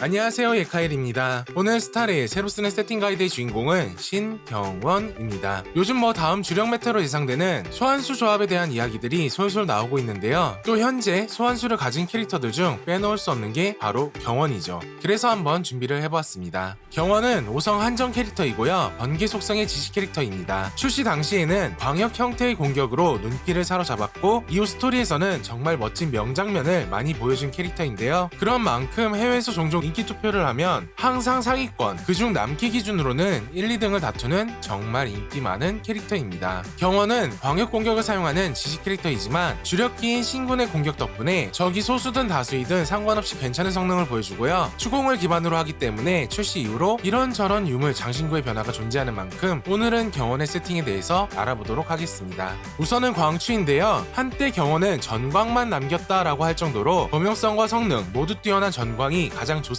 안녕하세요 예카일입니다. 오늘 스타레의 새로 쓰는 세팅 가이드의 주인공은 신경원입니다. 요즘 뭐 다음 주력 메타로 예상되는 소환수 조합에 대한 이야기들이 솔솔 나오고 있는데요. 또 현재 소환수를 가진 캐릭터들 중 빼놓을 수 없는 게 바로 경원이죠. 그래서 한번 준비를 해보았습니다. 경원은 5성 한정 캐릭터이고요. 번개 속성의 지식 캐릭터입니다. 출시 당시에는 광역 형태의 공격으로 눈길을 사로잡았고 이후 스토리에서는 정말 멋진 명장면을 많이 보여준 캐릭터인데요. 그런 만큼 해외에서 종종 인기 투표를 하면 항상 상위권, 그중 남캐 기준으로는 1, 2등을 다투는 정말 인기 많은 캐릭터입니다. 경원은 광역 공격을 사용하는 지식 캐릭터이지만 주력기인 신군의 공격 덕분에 적이 소수든 다수이든 상관없이 괜찮은 성능을 보여주고요. 추공을 기반으로 하기 때문에 출시 이후로 이런저런 유물 장신구의 변화가 존재하는 만큼 오늘은 경원의 세팅에 대해서 알아보도록 하겠습니다. 우선은 광추인데요. 한때 경원은 전광만 남겼다라고 할 정도로 범용성과 성능 모두 뛰어난 전광이 가장 좋습니다.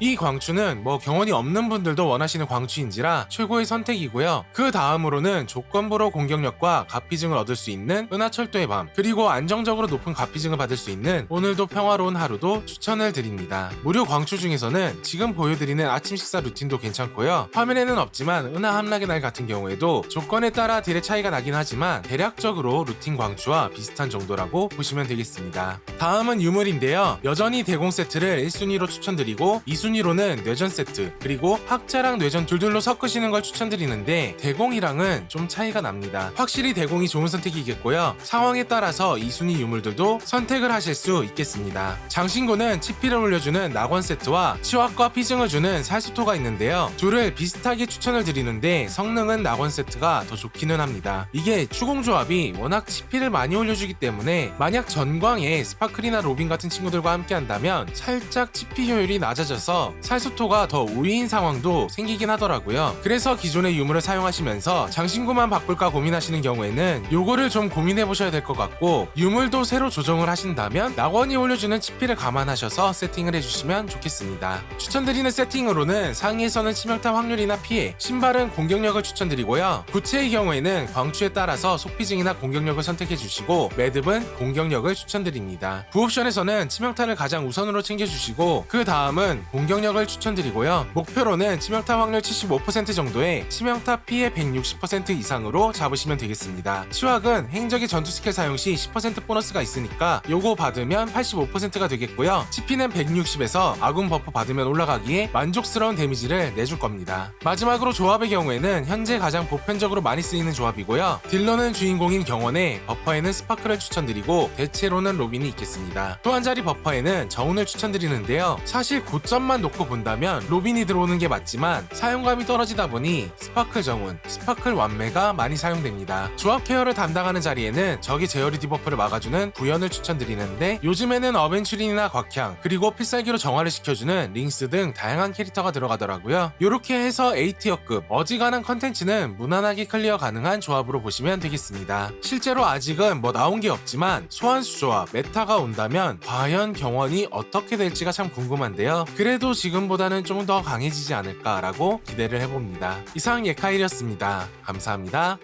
이 광추는 뭐 경원이 없는 분들도 원하시는 광추인지라 최고의 선택이고요. 그 다음으로는 조건부로 공격력과 가피증을 얻을 수 있는 은하철도의 밤 그리고 안정적으로 높은 가피증을 받을 수 있는 오늘도 평화로운 하루도 추천을 드립니다. 무료 광추 중에서는 지금 보여드리는 아침 식사 루틴도 괜찮고요. 화면에는 없지만 은하 함락의 날 같은 경우에도 조건에 따라 딜의 차이가 나긴 하지만 대략적으로 루틴 광추와 비슷한 정도라고 보시면 되겠습니다. 다음은 유물인데요. 여전히 대공 세트를 1순위로 추천드 리고 2순위로는 뇌전 세트 그리고 학자랑 뇌전 둘둘로 섞으시는 걸 추천드리는데 대공이랑은 좀 차이가 납니다. 확실히 대공이 좋은 선택이겠고요. 상황에 따라서 2순위 유물들도 선택을 하실 수 있겠습니다. 장신구는 치피를 올려주는 낙원 세트와 치확과 피증을 주는 살수토가 있는데요. 둘을 비슷하게 추천을 드리는데 성능은 낙원 세트가 더 좋기는 합니다. 이게 추공 조합이 워낙 치피를 많이 올려주기 때문에 만약 전광에 스파클이나 로빈 같은 친구들과 함께 한다면 살짝 치피 효율이 낮아져서 살수토가 더 우위인 상황도 생기긴 하더라고요. 그래서 기존의 유물을 사용하시면서 장신구만 바꿀까 고민하시는 경우에는 요거를 좀 고민해 보셔야 될 것 같고 유물도 새로 조정을 하신다면 낙원이 올려주는 치피를 감안하셔서 세팅을 해주시면 좋겠습니다. 추천드리는 세팅으로는 상위에서는 치명타 확률이나 피해, 신발은 공격력을 추천드리고요. 구체의 경우에는 광추에 따라서 속피증이나 공격력을 선택해 주시고 매듭은 공격력을 추천드립니다. 부옵션에서는 치명타를 가장 우선으로 챙겨주시고 그 다음 은 공격력을 추천드리고요. 목표로는 치명타 확률 75% 정도의 치명타 피해 160% 이상으로 잡으시면 되겠습니다. 치확은 행적의 전투 스킬 사용 시 10% 보너스가 있으니까 요거 받으면 85%가 되겠고요. CP는 160에서 아군 버프 받으면 올라가기에 만족스러운 데미지를 내줄 겁니다. 마지막으로 조합의 경우에는 현재 가장 보편적으로 많이 쓰이는 조합이고요. 딜러는 주인공인 경원에 버퍼에는 스파크를 추천드리고 대체로는 로빈이 있겠습니다. 또 한 자리 버퍼에는 저운을 추천드리는데요. 사실 고점만 놓고 본다면 로빈이 들어오는 게 맞지만 사용감이 떨어지다 보니 스파클 정운, 스파클 완매가 많이 사용됩니다. 조합 케어를 담당하는 자리에는 적이 제어리 디버프를 막아주는 부연을 추천드리는데 요즘에는 어벤츄린이나 곽향 그리고 필살기로 정화를 시켜주는 링스 등 다양한 캐릭터가 들어가더라고요. 이렇게 해서 A티어급 어지간한 컨텐츠는 무난하게 클리어 가능한 조합으로 보시면 되겠습니다. 실제로 아직은 뭐 나온 게 없지만 소환수 조합 메타가 온다면 과연 경원이 어떻게 될지가 참 궁금한 데요. 그래도 지금보다는 좀 더 강해지지 않을까라고 기대를 해봅니다. 이상 예카일이었습니다. 감사합니다.